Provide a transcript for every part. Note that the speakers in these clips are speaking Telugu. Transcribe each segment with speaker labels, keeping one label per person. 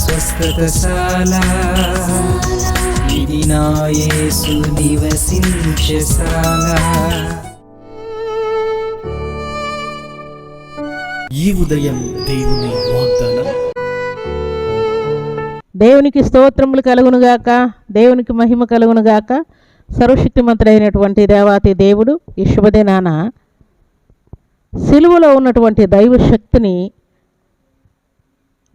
Speaker 1: స్వస్థతశాల. ఇది నా యేసు నివసించశాల
Speaker 2: ఈ ఉదయం దేవుని వాగ్దానం.
Speaker 3: దేవునికి స్తోత్రములు కలుగునుగాక దేవునికి మహిమ కలుగునుగాక సర్వశక్తిమంతుడైనటువంటి దేవాతి దేవుడు ఈ శుభదినాన. సిలువలో ఉన్నటువంటి దైవ శక్తిని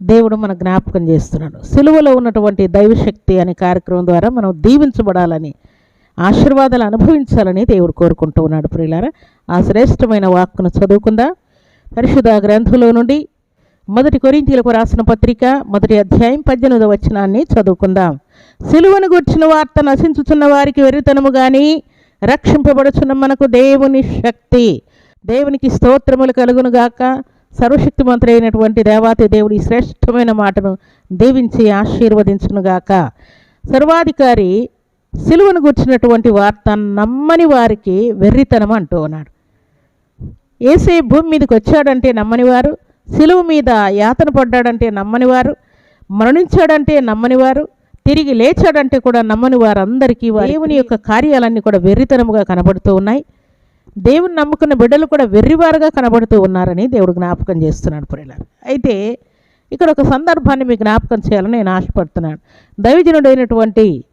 Speaker 3: దేవుడు మన జ్ఞాపకం చేస్తున్నాడు. సిలువలో ఉన్నటువంటి దైవశక్తి అనే కార్యక్రమం ద్వారా మనం దీవించబడాలని ఆశీర్వాదాలు అనుభవించాలని దేవుడు కోరుకుంటూ ఉన్నాడు ప్రియులారా. ఆ శ్రేష్టమైన వాక్కును చదువుకుందా. పరిశుద్ధ గ్రంథంలో నుండి మొదటి కొరింతీలకు రాసిన పత్రిక మొదటి అధ్యాయం పద్దెనిమిదవ వచనాన్ని చదువుకుందాం. సిలువను గుర్చిన వార్త నశించుచున్న వారికి వెరితనము కానీ రక్షింపబడుచున్న మనకు దేవుని శక్తి. దేవునికి స్తోత్రములు కలుగునుగాక సర్వశక్తిమంతుడైనటువంటి దేవాతి దేవుడి శ్రేష్టమైన మాటను దీవించి ఆశీర్వదించునుగాక సర్వాధికారి సిలువను గూర్చినటువంటి వార్త నమ్మని వారికి వెర్రితనం అంటూ ఉన్నాడు. ఏసే భూమి మీదకి వచ్చాడంటే నమ్మనివారు సిలువ మీద యాతన పడ్డాడంటే నమ్మనివారు మరణించాడంటే నమ్మనివారు తిరిగి లేచాడంటే కూడా నమ్మని వారందరికీ వారి దేవుని యొక్క కార్యాలన్నీ కూడా వెర్రితనముగా కనబడుతూ ఉన్నాయి. దేవుని నమ్ముకున్న బిడ్డలు కూడా వెర్రివారుగా కనబడుతూ ఉన్నారని దేవుడు జ్ఞాపకం చేస్తున్నాడు ప్రియులారు అయితే ఇక్కడ ఒక సందర్భాన్ని మీకు జ్ఞాపకం చేయాలని నేను ఆశపడుతున్నాను. దైవజనుడైనటువంటి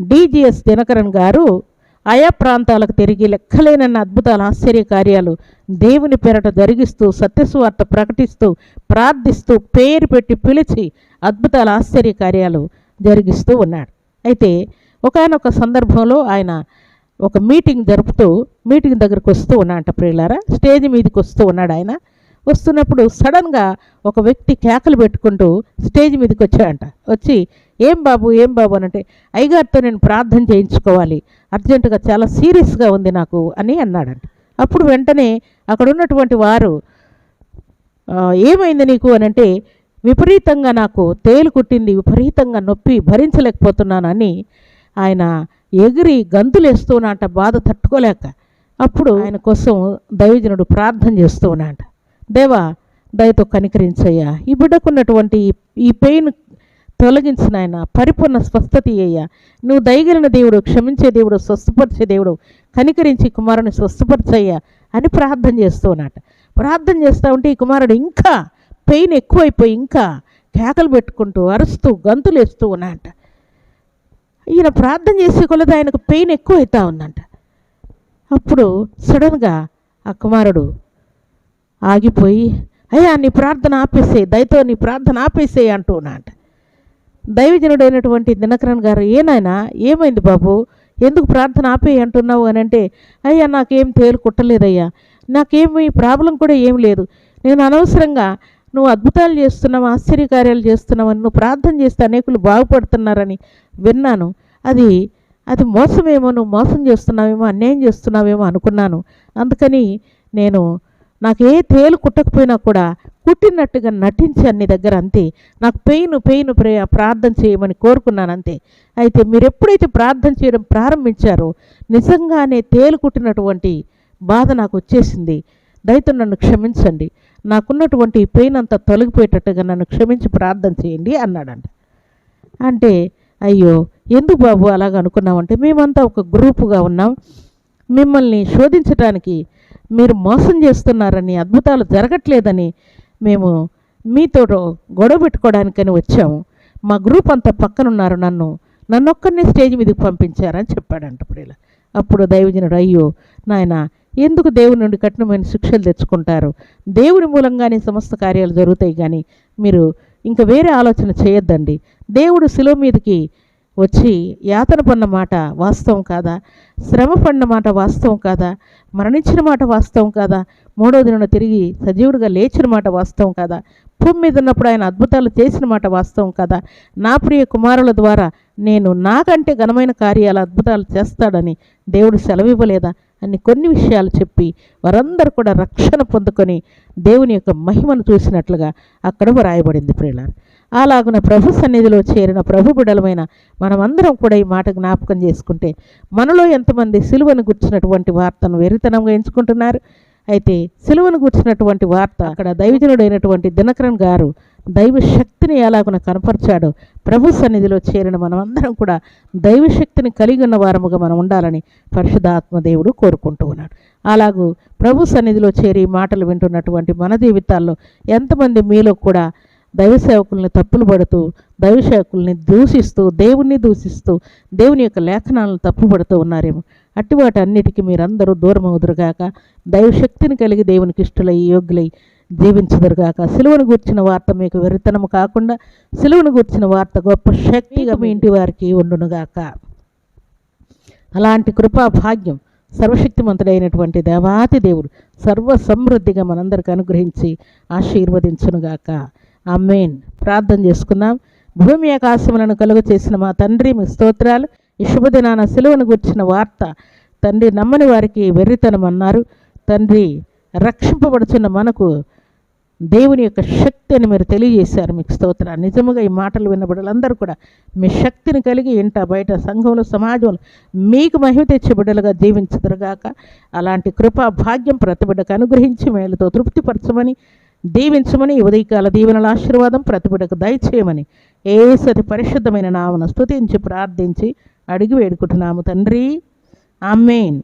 Speaker 3: డీజీఎస్ దినకరన్ గారు ఆయా ప్రాంతాలకు తిరిగి లెక్కలేనన్న అద్భుతాలు ఆశ్చర్య కార్యాలు దేవుని పేరట జరిగిస్తూ సత్యస్వార్త ప్రకటిస్తూ ప్రార్థిస్తూ పేరు పెట్టి పిలిచి అద్భుతాల ఆశ్చర్య కార్యాలు జరిగిస్తూ ఉన్నాడు. అయితే ఒకనొక సందర్భంలో ఆయన ఒక మీటింగ్ జరుపుతూ మీటింగ్ దగ్గరకు వస్తూ ఉన్నాడంట ప్రియులారా. స్టేజ్ మీదకి వస్తూ ఉన్నాడు ఆయన. వస్తున్నప్పుడు సడన్గా ఒక వ్యక్తి కేకలు పెట్టుకుంటూ స్టేజ్ మీదకి వచ్చాడంట. వచ్చి ఏం బాబు ఏం బాబు? అని అంటే అయ్యగారితో నేను ప్రార్థన చేయించుకోవాలి. అర్జెంటుగా చాలా సీరియస్గా ఉంది నాకు అని అన్నాడంట. అప్పుడు వెంటనే అక్కడ ఉన్నటువంటి వారు ఏమైంది నీకు? అని అంటే విపరీతంగా నాకు తేలు కుట్టింది విపరీతంగా నొప్పి భరించలేకపోతున్నానని ఆయన ఎగిరి గంతులేస్తూ ఉన్నంట బాధ తట్టుకోలేక. అప్పుడు ఆయన కోసం దైవజనుడు ప్రార్థన చేస్తూ ఉన్నాట దేవా దయతో కనికరించయ్యా. ఈ బిడ్డకున్నటువంటి ఈ- ఈ పెయిన్ తొలగించిన ఆయన పరిపూర్ణ స్వస్థత అయ్యా. నువ్వు దయగలిగిన దేవుడు క్షమించే దేవుడు స్వస్థపరిచే దేవుడు కనికరించి కుమారుని స్వస్థపరిచయ్యా అని ప్రార్థన చేస్తూ ఉన్నాట ప్రార్థన చేస్తూ ఉంటే ఈ కుమారుడు ఇంకా పెయిన్ ఎక్కువైపోయి ఇంకా కేకలు పెట్టుకుంటూ అరుస్తూ గంతులు వేస్తూ ఈయన ప్రార్థన చేసే కొలది ఆయనకు పెయిన్ ఎక్కువ అవుతూ ఉందంట. అప్పుడు సడన్గా ఆ కుమారుడు ఆగిపోయి అయ్యా నీ ప్రార్థన ఆపేసే దయతో నీ ప్రార్థన ఆపేసే అంటూ ఉన్నాంట దైవజనుడైనటువంటి దినకరణ్ గారు ఏనాయనా ఏమైంది బాబు? ఎందుకు ప్రార్థన ఆపేయి అంటున్నావు? అని అంటే అయ్యా నాకేం తేలు కుట్టలేదయ్యా. నాకేమి ప్రాబ్లం కూడా ఏం లేదు. నేను అనవసరంగా నువ్వు అద్భుతాలు చేస్తున్నావు ఆశ్చర్యకార్యాలు చేస్తున్నావని నువ్వు ప్రార్థన చేస్తే అనేకులు బాగుపడుతున్నారని విన్నాను. అది అది మోసమేమో నువ్వు మోసం చేస్తున్నావేమో అన్యాయం చేస్తున్నావేమో అనుకున్నాను. అందుకని నేను నాకు ఏ తేలు కుట్టకపోయినా కూడా కుట్టినట్టుగా నటించాను నీ దగ్గర అంతే. నాకు పెయిన్ పెయిన్ ప్రే ప్రార్థన చేయమని కోరుకున్నాను అంతే. అయితే మీరు ఎప్పుడైతే ప్రార్థన చేయడం ప్రారంభించారో నిజంగానే తేలు కుట్టినటువంటి బాధ నాకు వచ్చేసింది. దయతో నన్ను క్షమించండి. నాకున్నటువంటి ఈ పెయిన్ అంతా తొలగిపోయేటట్టుగా నన్ను క్షమించి ప్రార్థన చేయండి అన్నాడంట. అంటే అయ్యో ఎందుకు బాబు అలాగ అనుకున్నామంటే మేమంతా ఒక గ్రూపుగా ఉన్నాం. మిమ్మల్ని శోధించటానికి మీరు మోసం చేస్తున్నారని అద్భుతాలు జరగట్లేదని మేము మీతో గొడవ పెట్టుకోవడానికని వచ్చాము. మా గ్రూప్ అంతా పక్కనున్నారు నన్ను. నన్ను ఒక్కరినే స్టేజ్ మీదకి పంపించారని చెప్పాడంట ఇప్పుడు ఇలా అప్పుడు దైవజనుడు అయ్యో నాయన ఎందుకు దేవుని నుండి కఠినమైన శిక్షలు తెచ్చుకుంటారు? దేవుని మూలంగానే సమస్త కార్యాలు జరుగుతాయి కానీ మీరు ఇంకా వేరే ఆలోచన చేయొద్దండి. దేవుడు శిలో మీదకి వచ్చి యాతన పడిన మాట వాస్తవం కాదా? శ్రమ పడిన మాట వాస్తవం కాదా? మరణించిన మాట వాస్తవం కాదా? మూడో దిన తిరిగి సజీవుడిగా లేచిన మాట వాస్తవం కాదా? భూమి మీద ఉన్నప్పుడు ఆయన అద్భుతాలు చేసిన మాట వాస్తవం కదా? నా ప్రియ కుమారుల ద్వారా నేను నాకంటే ఘనమైన కార్యాలు అద్భుతాలు చేస్తాడని దేవుడు సెలవివ్వలేదా? అని కొన్ని విషయాలు చెప్పి వారందరూ కూడా రక్షణ పొందుకొని దేవుని యొక్క మహిమను చూసినట్లుగా అక్కడ వ్రాయబడింది ప్రియులారు. అలాగున ప్రభు సన్నిధిలో చేరిన ప్రభు బిడలమైన మనమందరం కూడా ఈ మాట జ్ఞాపకం చేసుకుంటే మనలో ఎంతమంది సిలువను గుర్చినటువంటి వార్తను వెరితనంగా ఎంచుకుంటున్నారు? అయితే సిలువను గుర్చినటువంటి వార్త అక్కడ దైవజనుడైనటువంటి దినకరణ్ గారు దైవశక్తిని ఎలాగున కనపరిచాడు ప్రభు సన్నిధిలో చేరిన మనమందరం కూడా దైవశక్తిని కలిగి ఉన్న వారముగా మనం ఉండాలని పరిశుధాత్మదేవుడు కోరుకుంటూ ఉన్నాడు. అలాగూ ప్రభు సన్నిధిలో చేరి మాటలు వింటున్నటువంటి మన జీవితాల్లో ఎంతమంది మీలో కూడా దైవ సేవకుల్ని తప్పులు పడుతూ దైవ సేవకుల్ని దూషిస్తూ దేవుణ్ణి దూషిస్తూ దేవుని యొక్క లేఖనాలను తప్పుపడుతూ ఉన్నారేమో. అట్టి వాటి అన్నిటికీ మీరందరూ దూరం అవుదురుగాక దైవశక్తిని కలిగి దేవునికి ఇష్టలై యోగ్యులై జీవించదురుగాక సిలువను గూర్చిన వార్త మీకు వెరితనము కాకుండా సిలువను గూర్చిన వార్త గొప్ప శక్తిగా మీ ఇంటి వారికి ఉండునుగాక. అలాంటి కృపా భాగ్యం సర్వశక్తిమంతుడైనటువంటి దేవాతి దేవుడు సర్వ సమృద్ధిగా మనందరికి అనుగ్రహించి ఆశీర్వదించునుగాక. ఆమెన్. ప్రార్థన చేసుకుందాం. భూమి ఆకాశములను కలుగు చేసిన మా తండ్రి మీ స్తోత్రాలు ఈ శుభదినాన సెలవును గుర్చిన వార్త తండ్రి నమ్మని వారికి వెర్రితనం అన్నారు తండ్రి రక్షింపబడుచున్న మనకు దేవుని యొక్క శక్తి అని మీరు తెలియజేశారు మీకు స్తోత్ర నిజముగా ఈ మాటలు విన్నబిడ్డలందరూ కూడా మీ శక్తిని కలిగి ఇంట బయట సంఘంలో సమాజంలో మీకు మహిమ తెచ్చే బిడ్డలుగా జీవించదురుగాక. అలాంటి కృపా భాగ్యం ప్రతి బిడ్డకు అనుగ్రహించి మేలుతో తృప్తిపరచమని దీవించమని ఉదయకాల దీవెనల ఆశీర్వాదం ప్రతి బిడ్డకు దయచేయమని ఏ సతి పరిశుద్ధమైన నామను స్తుతించి ప్రార్థించి అడిగి వేడుకుంటున్నాము తండ్రి. ఆమెన్.